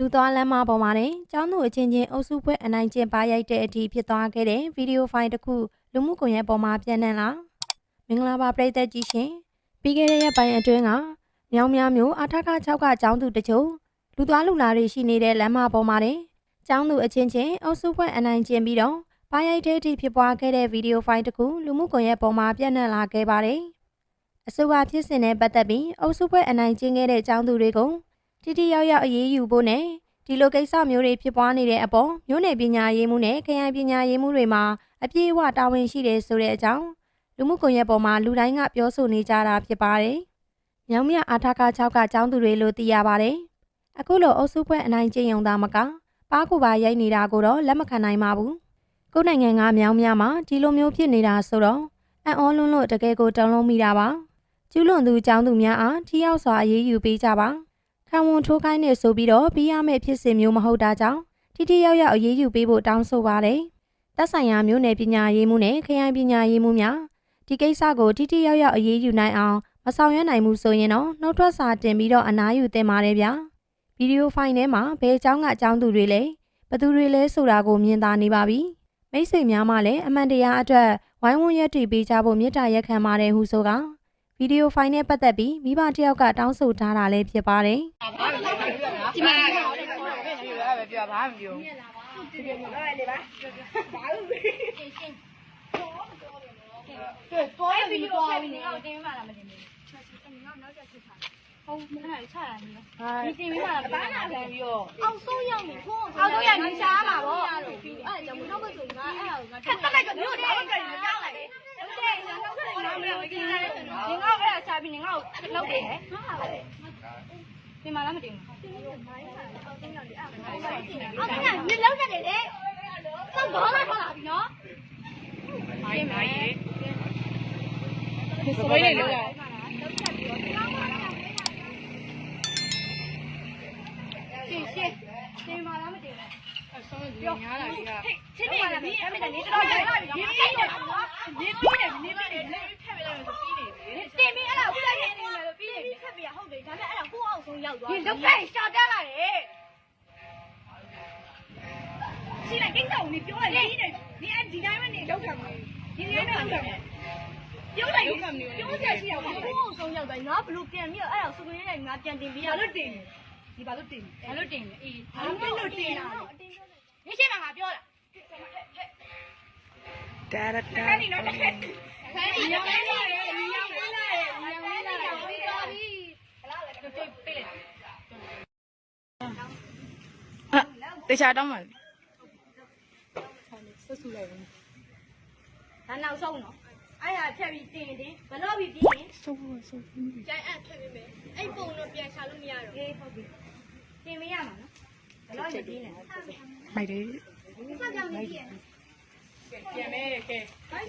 လူသွားလမ်းမပေါ်မှာတင်ကျောင်းသူအချင်းချင်းအုပ်စုဖွဲ့အနိုင်ကျင့်ပါရိုက်တဲ့အထိဖြစ်သွားခဲ့တဲ့ဗီဒီယိုဖိုင်တစ်ခုလူမှုကွန်ရက်ပေါ်မှာပြန့်နှံ့လာမင်္ဂလာပါပရိသတ်ကြီးရှင်ပြီးခဲ့တဲ့ရက်ပိုင်းအတွင်းကမြောင်များမျိုးအထက်က6ကကျောင်းသူတချို့လူသွားလူလာတွေရှိနေတဲ့လမ်းမပေါ်မှာတင်ကျောင်းသူအချင်းချင်းအုပ်စုဖွဲ့အနိုင်ကျင့်ပြီးတော့ပါရိုက်တဲ့အထိဖြစ်ပွားခဲ့တဲ့ဗီဒီယိုဖိုင်တစ်ခုလူမှုကွန်ရက်ပေါ်မှာပြန့်နှံ့လာခဲ့ပါတယ်အဆိုပါဖြစ်စဉ်နဲ့ပတ်သက်ပြီးအုပ်စုဖွဲ့အနိုင်ကျင့်ခဲ့တဲ့ကျောင်းသူတွေကို တိတိယောက်ယောက်အရေးယူဖို့နဲ့ဒီလိုကိစ္စမျိုးတွေဖြစ်ပွားနေတဲ့အပေါ်မြို့နယ်ပညာရေးမှုနဲ့ခရိုင်ပညာရေးမှုတွေမှာအပြည့်အဝတာဝန်ရှိတယ်ဆိုတဲ့အကြောင်းလူမှုကွန်ရက်ပေါ်မှာလူတိုင်းကပြောဆိုနေကြတာဖြစ်ပါတယ်။မြောင်မြအာထာက6ကကျောင်းသူတွေလို့သိရပါတယ်။အခုလိုအုပ်စုဖွဲ့အနိုင်ကျင့်ရုံသားမကပါးကူပါရိုက်နေတာကိုတော့လက်မခံနိုင်ပါဘူး။ကိုယ်နိုင်ငံကမြောင်မြမှာဒီလိုမျိုးဖြစ်နေတာဆိုတော့အံ့ဩလွန်းလို့တကယ်ကိုတောင်းလုံးမိတာပါ။ကျူးလွန်သူကျောင်းသူများအားထိရောက်စွာအရေးယူပေးကြပါ။ ခံဝန်ထိုးခိုင်းနေဆိုပြီးတော့ပြီးရမယ့်ဖြစ်စဉ်မျိုးမဟုတ်တာကြောင့်ထိထိရောက်ရောက်အရေးယူပေးဖို့တောင်းဆိုပါတယ်။တက်ဆိုင်ရာမျိုးနယ်ပညာရေးမှုနဲ့ခရိုင်ပညာရေးမှုများဒီကိစ္စကိုထိထိရောက်ရောက်အရေးယူနိုင်အောင်မဆောင်ရွက်နိုင်ဘူးဆိုရင်တော့နှုတ်ထွက်စာတင်ပြီးတော့အနားယူသင့်ပါတယ်ဗျာ။ဗီဒီယိုဖိုင်ထဲမှာဘယ်အကြောင်းကအကြောင်းသူတွေလဲဘသူတွေလဲဆိုတာကိုမြင်သာနေပါပြီ။မိတ်ဆွေများမှလည်းအမှန်တရားအတွက်ဝိုင်းဝန်းရက်တည်ပေးကြဖို့မေတ္တာရက်ခံပါတယ်ဟုဆိုက ဗီဒီယိုဖိုင်နဲ့ပတ်သက်ပြီးမိဘတစ်ယောက်ကတောင်းဆိုထားတာလည်းဖြစ်ပါတယ်။ဒီမှာပဲပြောဘာမှမပြောဘူးတော်ရပြီတော်ပြီငါတင်ပါလားမတင်ဘူးဟုတ်မင်းကချတာနေဒီတင်ပြီးမှလားဘာနာပြန်ပြီးတော့အောင်ဆုံးရောက်နေခုအောင်အောက်တော့ရငါရှားမှာပေါ့အဲ့ဒါကြောင့်နောက်ဘက်ဆိုငါအဲ့ဒါကိုငါခက်တက်လိုက်ကမြို့တယ်ဟုတ်တယ်ကြောက် လိုက်တယ်ဟုတ်တယ်ငါနောက်ထပ်ငါမလို့တင်ရတယ်ဒီငါ့အဲ့ဒါရှားပြီးငါ့ကိုလောက်တယ်ဒီမှာလားမတင်ဘူးအောက်ကမြစ်လောက်နေတယ်လေစောက်ဘောလာထွက်လာပြီနော်မိုင်းမိုင်းရေစပိတ်လေးလောက်ရတယ်ရှင်းရှင်းတင်ပါလားမတင်ဘူးအဆုံးပြောညားလာကြီးကချင်းနေတယ်မင်းအမေကနေတော့ရိုက်လာပြီနော်ရေးပြီးတယ်နော် ရေးပြီးတယ်နေပြီးတယ်လက်ဖက်ပြလိုက်လို့ပြီးနေပြီ တင်ပြီးအဲ့ဒါခုလိုက်နေတယ်လို့ပြီးပြီခက်ပြဟုတ်တယ်ဒါပေမဲ့အဲ့ဒါခုအောင် ဆုံးရောက်သွားဒီဒုက္ခရှာပြလာတယ်ရှိလိုက်ကိစ္စကိုနေပြောလိုက်ဒီနေဒီအဒီတိုင်းမနေလောက်ခံမယ်ဒီဒီတိုင်းမလောက်ခံမယ်ပြောလိုက်ပြောချက်ရှိအောင်ခုအောင်ဆုံးရောက်သွားငါဘလို့ပြန်ပြီးအဲ့ဒါစုခွေးနဲ့ငါပြန်တင်ပြီးရဘာလို့တင်ဒီဘာလို့တင်ဘာလို့တင်အေးဘာလို့တင်တာအတင်းပြောတယ်ဒီရှိမှာငါပြောတာတာရတာခဏနေတော့တစ်ခါခဏနေတော့တစ်ခါရေရေရေလာရေရေလာရေပြီးသွားပြီတော့ပြေးလိုက် တေချာတော့မလဲဒါနောက်ဆုံးနော်အဲ့ဒါဖြတ်ပြီးတင်တင်ဘလို့ပြီးပြီးရင်စိုးစိုးကျန်အပ်ဖြတ်ပြီးမယ်အဲ့ပုံတော့ပြန်ရှာလို့မရတော့အေးဟုတ်ပြီတင်မရမှာနော်ဘလို့ပြီးပြီးနေမိုက်တယ်စကြောင်နေပြီပြန်မဲကဲဘိုက်